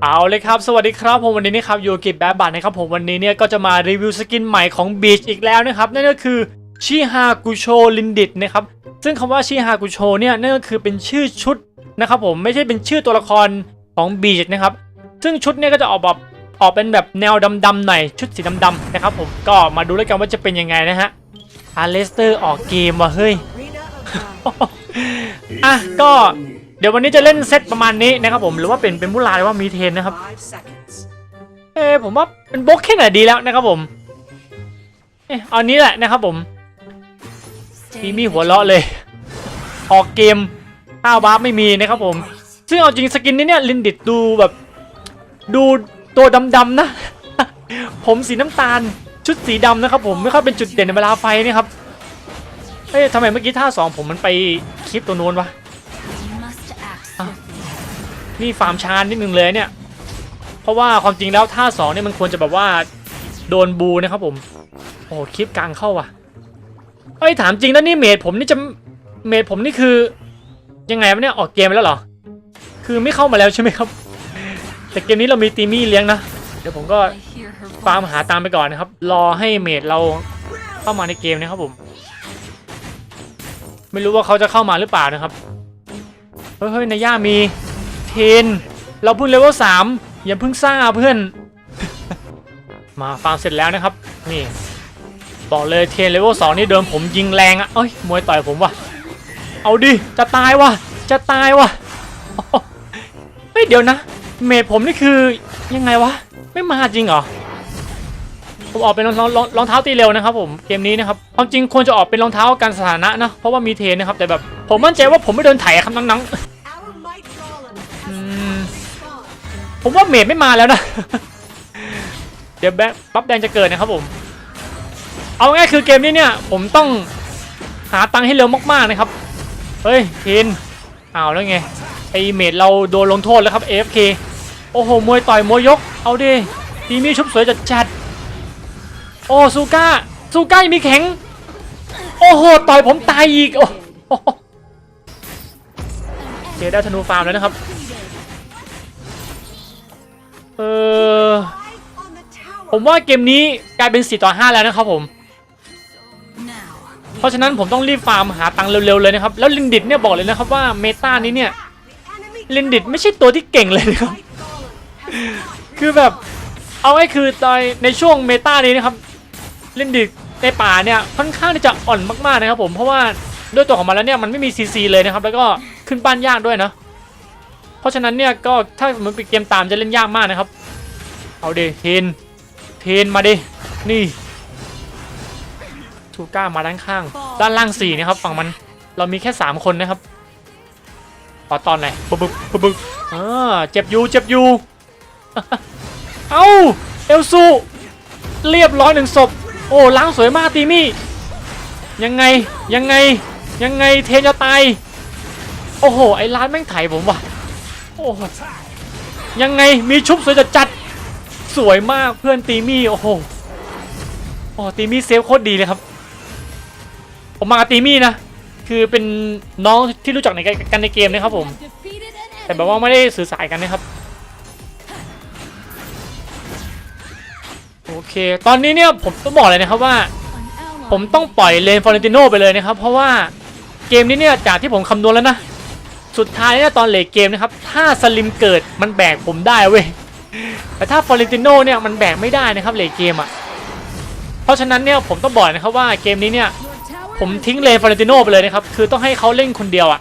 เอาเลยครับ สวัสดีครับผมวันนี้นะครับอยู่กับแบบบัตนะครับผมวันนี้เนี่ยก็จะมารีวิวสกินใหม่ของบีชอีกแล้วนะครับ นั่นก็คือชิฮากุโชลินดิตนะครับซึ่งคำว่าชิฮากุโชเนี่ยนั่นก็คือเป็นชื่อชุดนะครับผมไม่ใช่เป็นชื่อตัวละครของบีชนะครับซึ่งชุดเนี่ยก็จะออกแบบออกเป็นแบบแนวดำๆหน่อยชุดสีดำๆนะครับผมก็มาดูแล้วกันว่าจะเป็นยังไงนะฮะอาเลสเตอร์ออกเกมว่ะเฮ้ยอะก็ เดี๋ยววันนี้จะเล่นเซตประมาณนี้นะครับผมหรือว่าเป็นเป็นมุลาหรือว่ามีเทนนะครับเออผมว่าเป็นบล็อกแค่ไหนดีแล้วนะครับผมเออเอานี้แหละนะครับผมมีมีหัวเราะเลย ออกเกมข้าวบาร์ไม่มีนะครับผม ซึ่งเอาจริงสกินนี้เนี่ยลินดิดดูแบบ ดูตัวดำๆนะ ผมสีน้ำตาลชุดสีดำนะครับผมไม่ค่อยเป็นจุดเด่นในเวลาไฟนี่ครับเฮ้ยทำไมเมื่อกี้ท่าสองผมมันไปคลิปตัวนู้นวะ นี่ฟาร์มชานนิดนึงเลยเนี่ย เพราะว่าความจริงแล้วท่าสองเนี่ยมันควรจะแบบว่าโดนบูนะครับผม โอ้คลิปกลางเข้าว่ะเอ้ยถามจริงแล้วนี่เมดผมนี่จะเมดผมนี่คือยังไงวะเนี่ยออกเกมไปแล้วเหรอ คือไม่เข้ามาแล้วใช่ไหมครับ แต่เกมนี้เรามีตีมี่เลี้ยงนะ เดี๋ยวผมก็ฟาร์มหาตามไปก่อนนะครับ รอให้เมดเราเข้ามาในเกมนะครับผม ไม่รู้ว่าเขาจะเข้ามาหรือเปล่านะครับ เฮ้ยเฮ้ยในย่ามี เทนเราเพิ่งเลเวลสามอย่าเพิ่งซ่าเพื่อน มาฟาร์มเสร็จแล้วนะครับ นี่ บอกเลยเทนเลเวลสองนี่เดิมผมยิงแรงอะเอ้ยมวยต่อยผมว่ะ เอาดิ จะตายว่ะ จะตายว่ะเฮ้ยเดี๋ยวนะ เมดผมนี่คือยังไงวะ ไม่มาจริงเหรอผมออกเป็นรองรองรองเท้าตีเร็วนะครับผมเกมนี้นะครับความจริงควรจะออกเป็นรองเท้ากันสถานะนะเพราะว่ามีเทนนะครับแต่แบบผมมั่นใจว่าผมไม่เดินไถ่ครับนังๆ ผมว่าเมดไม่มาแล้วนะ เดี๋ยวแบ๊บปั๊บแดงจะเกิดนะครับผม เอาง่ายคือเกมนี้เนี่ย ผมต้องหาตังค์ให้เร็วมากๆนะครับ เฮ้ยเทนเอาแล้วไง ไอเมดเราโดนลงโทษแล้วครับ AFK โอ้โห มวยต่อยมวยยก เอาดิทีมีชุบสวยจัดจัด โอ้ซูก้าซูก้ามีแข็ง โอ้โห ต่อยผมตายอีก โอ้โหเจได้ธนูฟาร์มแล้วนะครับ เออผมว่าเกมนี้กลายเป็น4ต่อ5แล้วนะครับผม เพราะฉะนั้นผมต้องรีบฟาร์มหาตังค์เร็วๆเลยนะครับ แล้วลินดิดเนี่ยบอกเลยนะครับว่าเมตานี้เนี่ยลินดิดไม่ใช่ตัวที่เก่งเลยนะครับ คือแบบเอาไว้คือตอนในช่วงเมตานี้นะครับลินดิดในป่าเนี่ยค่อนข้างที่จะอ่อนมากๆนะครับผมเพราะว่าด้วยตัวของมันแล้วเนี่ยมันไม่มีซีซีเลยนะครับ แล้วก็ขึ้นบ้านยากด้วยนะ เพราะฉะนั้นเนี่ยก็ถ้ามันเป็นเกมตามจะเล่นยากมากนะครับ เอาดิเทนเทนมาดินี่ทูก้ามาด้านข้าง ด้านล่างสี่นะครับฝั่งมันเรามีแค่สามคนนะครับขอตอนไหนอยปึ๊บปึ๊บปึ๊บปึ๊บอ่าเจ็บอยู่เจ็บอยู่เอ้าเอลซูเรียบร้อยหนึ่งศพโอ้ล้างสวยมากตีมี่ยังไงยังไงยังไงเทนจะตายโอ้โหไอ้ร้านแม่งไถผมว่ะ อ้โหยังไงมีชุบสวยจัดจัดสวยมากเพื่อนตีมี่โอ้โหโอ้ตีมี่เซฟโคตรดีเลยครับ ผมมากับตีมี่นะคือเป็นน้องที่รู้จักในกันในเกมนะครับผม แต่แบบว่าไม่ได้สื่อสารกันนะครับโอเค ตอนนี้เนี่ยผมต้องบอกเลยนะครับว่า ผมต้องปล่อยเลนฟอร์เรนติโนไปเลยนะครับ เพราะว่าเกมนี้เนี่ยจากที่ผมคำนวณแล้วนะ สุดท้ายเนี่ยตอนเลทเกมนะครับ ถ้าสลิมเกิดมันแบกผมได้เว้ย แต่ถ้าฟอร์เรนติโนเนี่ยมันแบกไม่ได้นะครับเลทเกมอะ เพราะฉะนั้นเนี่ยผมต้องบอกนะครับว่าเกมนี้เนี่ยผมทิ้งเลนฟอร์เรนติโนไปเลยนะครับ คือต้องให้เขาเล่นคนเดียวอะ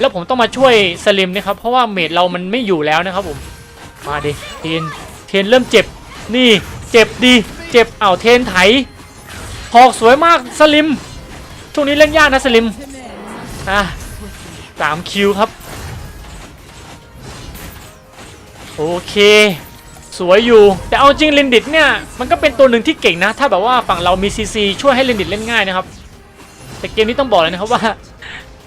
แล้วผมต้องมาช่วยสลิมนะครับ เพราะว่าเมดเรามันไม่อยู่แล้วนะครับผม มาดิเทน เทนเริ่มเจ็บ นี่ เจ็บดี เจ็บเอ้าเทนไถหอกสวยมากสลิม ช่วงนี้เล่นยากนะสลิม อะ สามคิวครับ โอเค สวยอยู่ แต่เอาจริงลินดิตเนี่ย มันก็เป็นตัวหนึ่งที่เก่งนะ ถ้าแบบว่าฝั่งเรามีซีซีช่วยให้ลินดิตเล่นง่ายนะครับ แต่เกมนี้ต้องบอกเลยนะครับว่า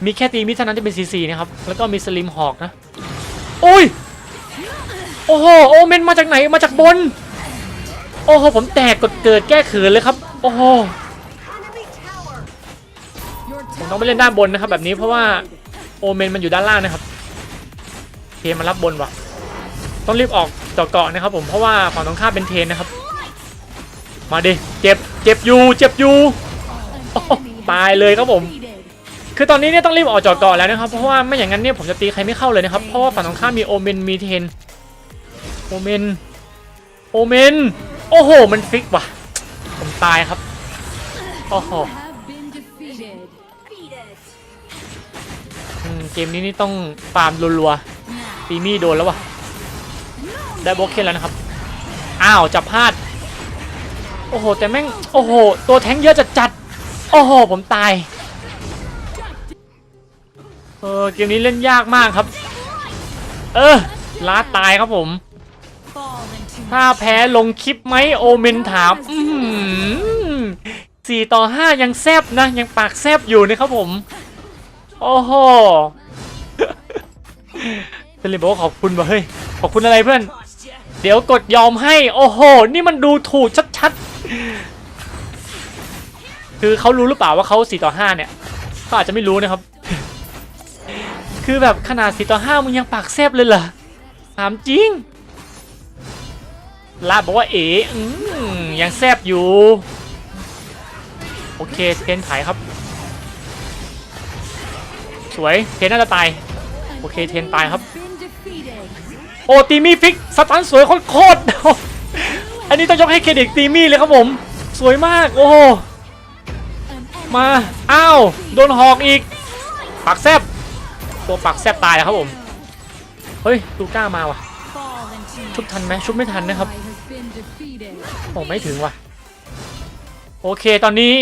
มีแค่ตีมิเท่านั้นที่เป็นซีซีนะครับ แล้วก็มีสลิมหอกนะ โอ้ย โอ้โห โอเมนมาจากไหน มาจากบน โอ้โห ผมแตกกดเกิดแก้เขินเลยครับ โอ้โหผมต้องไปเล่นด้านบนนะครับแบบนี้เพราะว่า โอเมนมันอยู่ด้านล่างนะครับเคมันรับบนว่ะต้องรีบออกเจาะเกาะนะครับผมเพราะว่าฝั่งตรงข้ามเป็นเทนนะครับ มาดิเจ็บเจ็บอยู่เจ็บอยู่ An enemy has ตายเลยครับผม defeated. คือตอนนี้เนี่ยต้องรีบออกเจาะเกาะแล้วนะครับ เพราะว่าไม่อย่างนั้นเนี่ยผมจะตีใครไม่เข้าเลยนะครับ เพราะว่าฝั่งตรงข้ามมีโอเมนมีเทนโอเมนโอเมนโอ้โห มันฟิกว่ะ ผมตายครับ โอ้โห เกมนี้นี่ต้องฟาร์มรัวๆตีมี่โดนแล้วว่ะได้โบล็อกเคนแล้วนะครับ อ้าวจับพลาด โอ้โห แต่แม่ง โอ้โห ตัวแท้งเยอะจัดจัดๆโอ้โห ผมตาย เออ เกมนี้เล่นยากมากครับ เออล้าตายครับผม Fall into ถ้าแพ้ลงคลิปไหมโอเมนถามอืมสี่ต่อห้ายังแซบนะ ยังปากแซบอยู่นะครับผม โอ้โห เซเลนบอกว่าขอบคุณว่ะเฮ้ยขอบคุณอะไรเพื่อน เดี๋ยวกดยอมให้โอ้โห นี่มันดูถูกชัดๆ คือเขารู้หรือเปล่าว่าเขา4ต่อ5เนี่ยเขาอาจจะไม่รู้นะครับ คือแบบขนาด4ต่อ5มึงยังปากแซบเลยเหรอถามจริงลาบบอกว่าเอ๋อยังแซบอยู่ โอเคเทนไถครับ สวยเทนน่าจะตาย โอเคเทนตายครับ โอ้ตีมี่ฟิกสตันสวยโคตรๆอันนี้ต้องยกให้เครดิตตีมี่เลยครับผม สวยมากโอ้โห An enemy มาอ้าวโดนหอกอีกปากแซบตัวปากแซบตายแล้วครับผมเฮ้ยลูก้ามาว่ะชุบทันไหมชุบไม่ทันนะครับโอ้ไม่ถึงว่ะ โอเคตอนนี้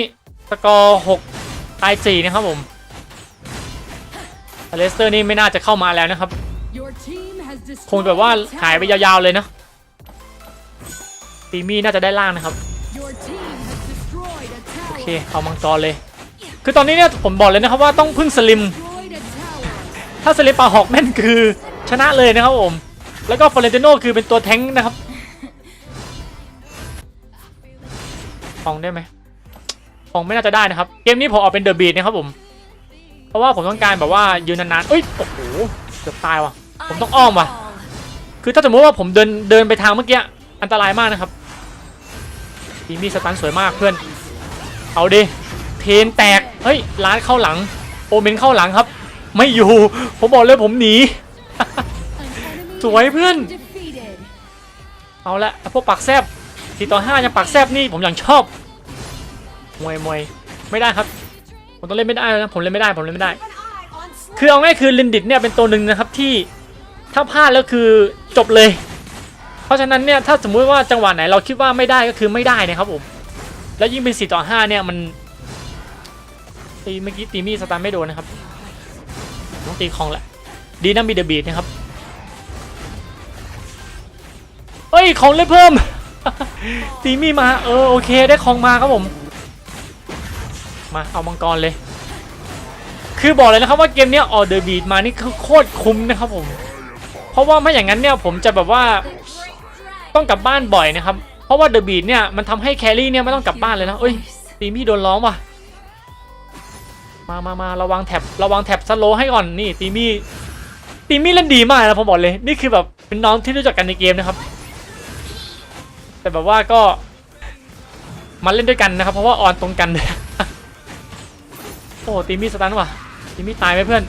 สกอร์6ตาย4นะครับผม เลสเตอร์นี่ไม่น่าจะเข้ามาแล้วนะครับ Your team has คงแบบว่า destroyed a หายไป tower. ยาวๆเลยเนาะตีมี่น่าจะได้ล่างนะครับ Your team has destroyed a โอเค tower. เอามังกรเลย คือตอนนี้เนี่ยผมบอกเลยนะครับว่าต้องพึ่งสลิม Destroyed a tower. ถ้าสลิมปาหอกแม่นคือชนะเลยนะครับผม แล้วก็ฟอเรนติโนคือเป็นตัวแท้งค์นะครับฟองได้ไหมฟองไม่น่าจะได้นะครับ เกมนี้ผมออกเป็นเดอะบีดนะครับผม เพราะว่าผมต้องการแบบว่ายืนนานๆเอ้ย โอ้โห เกือบตายว่ะ ผมต้องอ้อมว่ะ คือถ้าสมมติว่าผมเดินเดินไปทางเมื่อกี้ อันตรายมากนะครับทีมีสตันสวยมากเพื่อน เอาดิ เทนแตก เฮ้ย ร้านเข้าหลัง โอเมนเข้าหลังครับ ไม่อยู่ ผมบอกเลยผมหนี สวยเพื่อน เอาละพวกปักแซบสี่ต่อห้ายังปักแซบนี่ผมอย่างชอบ มวยมวยไม่ได้ครับ ผมต้องเล่นไม่ได้นะผมเล่นไม่ได้ผมเล่นไม่ได้ คือเอาง่ายคือลินดิตเนี่ยเป็นตัวหนึ่งนะครับที่ถ้าพลาดแล้วคือจบเลย เพราะฉะนั้นเนี่ยถ้าสมมุติว่าจังหวะไหนเราคิดว่าไม่ได้ก็คือไม่ได้นะครับผมแล้วยิ่งเป็น 4 ต่อ 5 เนี่ยมันตีเมื่อกี้ตีมีสตาร์ไม่โดนนะครับต้องตีคองแหละดีนะมีเดอะบีดนะครับเอ้ยของเลยเพิ่มตีมีมาเออโอเคได้ของมาครับผม มาเอามังกรเลย คือบอกเลยนะครับว่าเกมนี้ออเดอร์บีดมานี่คือโคตรคุ้มนะครับผม เพราะว่าไม่อย่างนั้นเนี่ยผมจะแบบว่าต้องกลับบ้านบ่อยนะครับ เพราะว่าเดอะบีดเนี่ยมันทำให้แครี่เนี่ยไม่ต้องกลับบ้านเลยนะเอ้ยตีมี่โดนร้องว่ะ มามามาระวังแท็บระวังแท็บสโลให้ก่อนนี่ตีมี่ตีมี่เล่นดีมากนะผมบอกเลย นี่คือแบบเป็นน้องที่รู้จักกันในเกมนะครับ แต่แบบว่าก็มาเล่นด้วยกันนะครับ เพราะว่าออนตรงกัน โอ้ตีมี่สตันว่ะตีมี่ตายไหมเพื่อน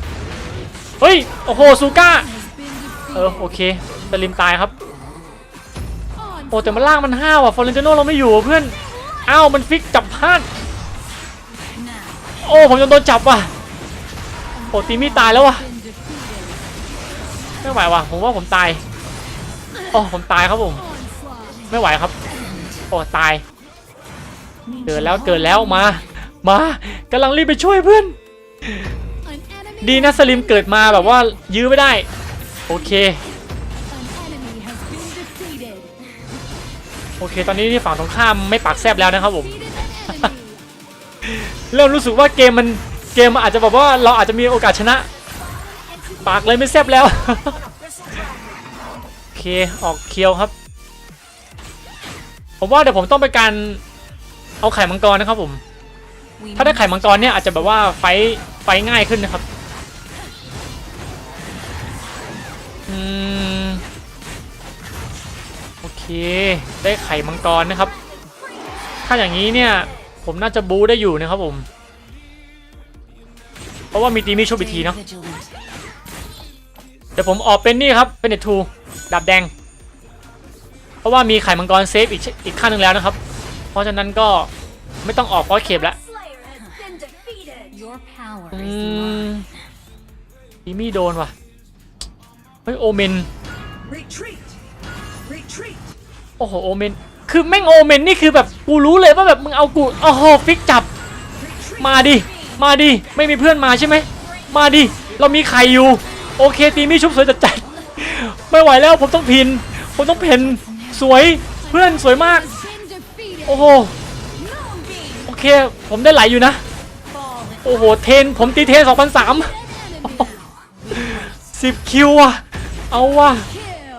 เฮ้ย โอ้โหซูก้า เออโอเคสลิมตายครับ โอ้แต่มันล่างมันห้าวอะฟอร์เรนติโนเราไม่อยู่เพื่อนอ้าวมันฟิกจับพลาดโอ้ผมจะโดนจับว่ะโอ้ตีมี่ตายแล้วว่ะไม่ไหวว่ะผมว่าผมตายโอ้ผมตายครับผมไม่ไหวครับโอ้ตายเกิดแล้วเกิดแล้วมา มากำลังรีบไปช่วยเพื่อน ดีนะสลิมเกิดมาแบบว่ายื้อไม่ได้ โอเค โอเค ตอนนี้ที่ฝั่งตรงข้ามไม่ปากแซบแล้วนะครับผม เริ่มรู้สึกว่าเกมมันเกมมันอาจจะแบบว่าเราอาจจะมีโอกาสชนะ ปากเลยไม่แซบแล้ว โอเค ออกเคียวครับ ผมว่าเดี๋ยวผมต้องไปการเอาไข่มังกรนะครับผม ถ้าได้ไข่มังกรเนี่ยอาจจะแบบว่าไฟไฟง่ายขึ้นนะครับอืมเค ได้ไข่มังกรนะครับ ถ้าอย่างนี้เนี่ยผมน่าจะบูได้อยู่นะครับผม เพราะว่ามีตีมีชุบอีกทีเนาะเดี๋ยวผมออกเป็นนี่ครับ เป็นเนทูดาบแดง เพราะว่ามีไข่มังกรเซฟอีกอีกขั้นหนึ่งแล้วนะครับ เพราะฉะนั้นก็ไม่ต้องออกฟอสเคปแล้ว อื is ม mine. ตีมี่โดนว่ะ เฮ้ย โอเมน Retreat. Retreat. โอ้โห โอเมน คือแม่งโอเมนนี่คือแบบกูรู้เลยว่าแบบมึงเอากูโอ้โหฟิกจับ มาดิ มาดิ ไม่มีเพื่อนมาใช่ไหม มาดิ เรามีใครอยู่ โอเค ตีมี่ชุบสวยจัดจัดไม่ไหวแล้วผมต้องพิน ผมต้องเพนสวย เพื่อนสวยมาก Been defeated. โอ้โห Moonbeam. โอเค ผมได้ไหลอยู่นะ Fall. โอ้โห เทน ผมตีเทน2003 An enemy. 10 คิวอะเอาว่ะ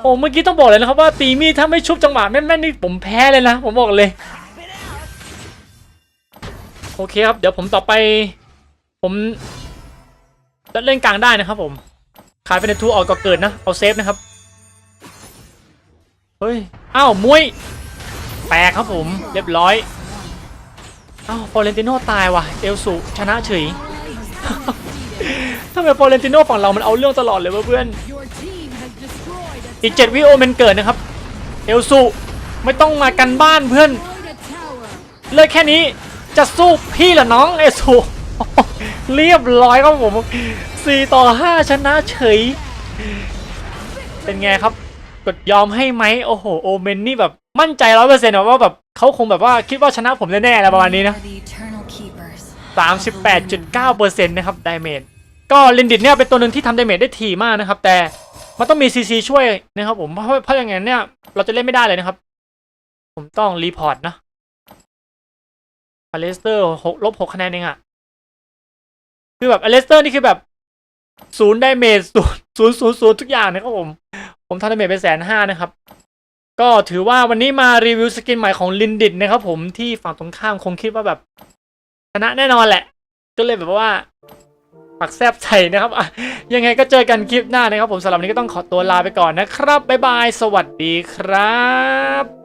โอ้เมื่อกี้ต้องบอกเลยนะครับว่าตีมี่ถ้าไม่ชุบจังหวะแม่นๆนี่ผมแพ้เลยนะ ผมบอกเลย โอเคครับ เดี๋ยวผมต่อไป ผมจะเล่นกลางได้นะครับผม ขายเป็นในทูออกก็เกิดนะ เอาเซฟนะครับ เฮ้ย อ้าวมวยแปลกครับผม เรียบร้อย อ้าวฟอเรนติโนตายว่ะ เอลสุชนะเฉยทำไมฟอเรนติโนฝั่งเรา มันเอาเรื่องตลอดเลยเพื่อน Your team has destroyed a อีก7วิโอเมนเกิดนะครับ เอลสุไม่ต้องมากันบ้านเพื่อน เลยแค่นี้จะสู้พี่เหรอน้องเอลสุเรียบร้อยครับผม4ต่อ5ชนะเฉย เป็นไงครับ กดยอมให้ไหมโอ้โห โอเมนนี่แบบ มั่นใจร้อยเปอร์เซ็นต์ว่าแบบเขาคงแบบว่าคิดว่าชนะผมแน่ๆอะไรประมาณนี้นะ Are the eternal keepers. 38.9%นะครับดาเมจก็ลินดิตเนี่ยเป็นตัวหนึ่งที่ทำดาเมจได้ถี่มากนะครับ แต่มันต้องมีซีซีช่วยนะครับผมเพราะเพราะอย่างนั้นเนี่ย เราจะเล่นไม่ได้เลยนะครับ ผมต้องรีพอร์ตนะอเลสเตอร์หกลบหกคะแนนเองอะคือแบบอเลสเตอร์นี่คือแบบศูนย์ดาเมจศูนย์ศูนย์ศูนย์ศูนย์ทุกอย่างนะครับผม ผมทำดาเมจไปแสนห้านะครับ ก็ถือว่าวันนี้มารีวิวสกินใหม่ของลินดิตนะครับผมที่ฝั่งตรงข้ามคงคิดว่าแบบชนะแน่นอนแหละ ก็เลยแบบว่าปักแซบใส่นะครับยังไงก็เจอกันคลิปหน้านะครับผมสำหรับวันนี้ก็ต้องขอตัวลาไปก่อนนะครับ บ๊ายบาย สวัสดีครับ